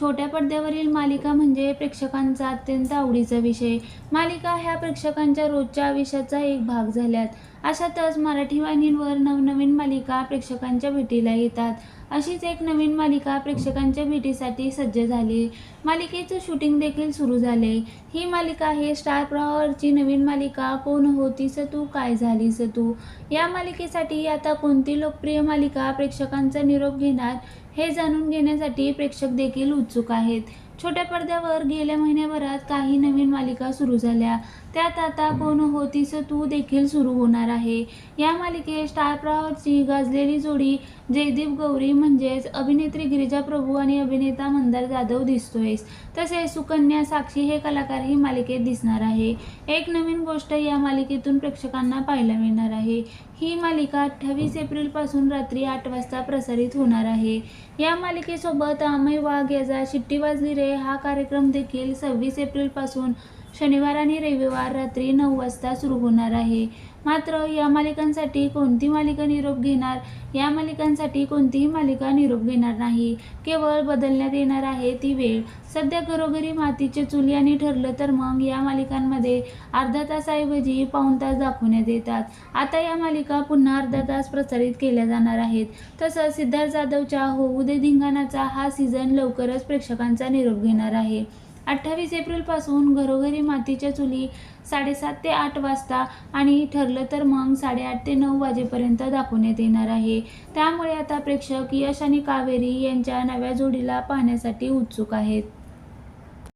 छोट्या पडद्यावरील मालिका म्हणजे प्रेक्षकांचा अत्यंत आवडीचा विषय. मालिका ह्या प्रेक्षकांच्या रोजच्या आयुष्याचा एक भाग झाल्यात. अशातच मराठी वाहिनींवर नवनवीन मालिका प्रेक्षकांच्या भेटीला येतात. अशीच एक नवीन मालिका प्रेक्षकांच्या भेटीसाठी सज्ज झाली. मालिकेचं शूटिंग देखील सुरू झाले. ही मालिका आहे स्टार प्रॉवरची नवीन मालिका कोण होतीस तू काय झालीस तू या मालिकेसाठी आता कोणती लोकप्रिय मालिका प्रेक्षकांचा निरोप घेणार? हे जाणून घेण्यासाठी प्रेक्षक देखील उत्सुक आहेत. छोट्या पडद्यावर गेल्या महिन्याभरात काही नवीन मालिका सुरू झाल्या. त्यात आता कोण होतीस तू देखील सुरू होणार आहे. या मालिकेत स्टार प्रवाहची गाजलेली जोडी जयदीप गौरी म्हणजेच अभिनेत्री गिरिजा प्रभू आणि अभिनेता मंदार जाधव दिसतोयस. तसेच सुकन्या साक्षी हे कलाकार ही मालिकेत दिसणार आहे. एक नवीन गोष्ट या मालिकेतून प्रेक्षकांना पाहायला मिळणार आहे. ही मालिका अठ्ठावीस एप्रिलपासून रात्री आठ वाजता प्रसारित होणार आहे. या मालिकेसोबत अमय वाघ याचा शिट्टी वाजली रे. हा कार्यक्रम देखील सव्वीस एप्रिलपासून शनिवार आणि रविवार रात्री नऊ वाजता सुरू होणार आहे. मात्र या मालिकांसाठी कोणती मालिका निरोप घेणार? या मालिकांसाठी कोणतीही मालिका निरोप घेणार नाही. केवळ बदलण्यात येणार आहे ती वेळ. सध्या घरोघरी मातीचे चुली आणि ठरलं तर मग या मालिकांमध्ये अर्धा तासाऐवजी पाऊण तास दाखवण्यात येतात. आता या मालिका पुन्हा अर्धा तास प्रसारित केल्या जाणार आहेत. तसंच सिद्धार्थ जाधवच्या होऊ दे धिंगाणाचा हा सीझन लवकरच प्रेक्षकांचा निरोप घेणार आहे. अठ्ठावीस एप्रिलपासून घरोघरी मातीच्या चुली साडेसात ते आठ वाजता आणि ठरलं तर मग साडेआठ ते नऊ वाजेपर्यंत दाखवण्यात येणार आहे. त्यामुळे आता प्रेक्षक यश आणि कावेरी यांच्या नव्या जोडीला पाहण्यासाठी उत्सुक आहेत.